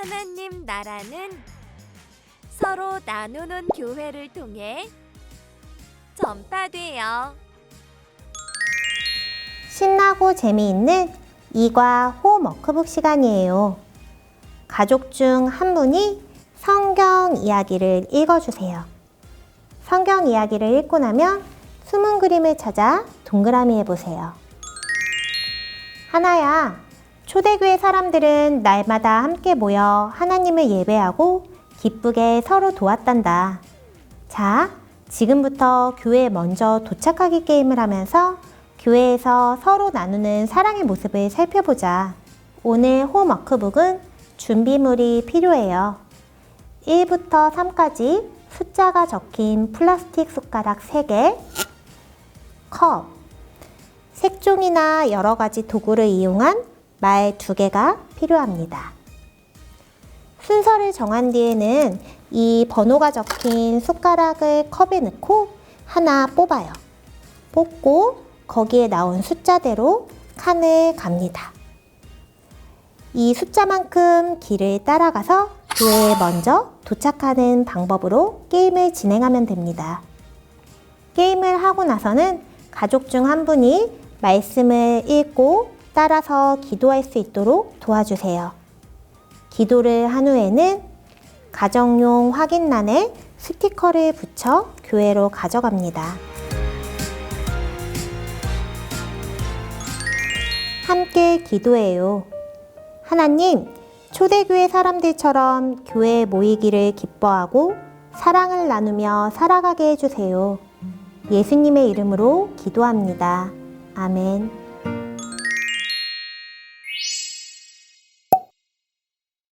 하나님 나라는 서로 나누는 교회를 통해 전파돼요. 신나고 재미있는 이과 호워크북 시간이에요. 가족 중 한 분이 성경 이야기를 읽어주세요. 성경 이야기를 읽고 나면 숨은 그림을 찾아 동그라미 해보세요. 하나야, 초대교회 사람들은 날마다 함께 모여 하나님을 예배하고 기쁘게 서로 도왔단다. 자, 지금부터 교회에 먼저 도착하기 게임을 하면서 교회에서 서로 나누는 사랑의 모습을 살펴보자. 오늘 홈워크북은 준비물이 필요해요. 1부터 3까지 숫자가 적힌 플라스틱 숟가락 3개, 컵, 색종이나 여러 가지 도구를 이용한 말 2개가 필요합니다. 순서를 정한 뒤에는 이 번호가 적힌 숟가락을 컵에 넣고 하나 뽑아요. 뽑고 거기에 나온 숫자대로 칸을 갑니다. 이 숫자만큼 길을 따라가서 교회에 먼저 도착하는 방법으로 게임을 진행하면 됩니다. 게임을 하고 나서는 가족 중 한 분이 말씀을 읽고 따라서 기도할 수 있도록 도와주세요. 기도를 한 후에는 가정용 확인란에 스티커를 붙여 교회로 가져갑니다. 함께 기도해요. 하나님, 초대교회 사람들처럼 교회에 모이기를 기뻐하고 사랑을 나누며 살아가게 해주세요. 예수님의 이름으로 기도합니다. 아멘.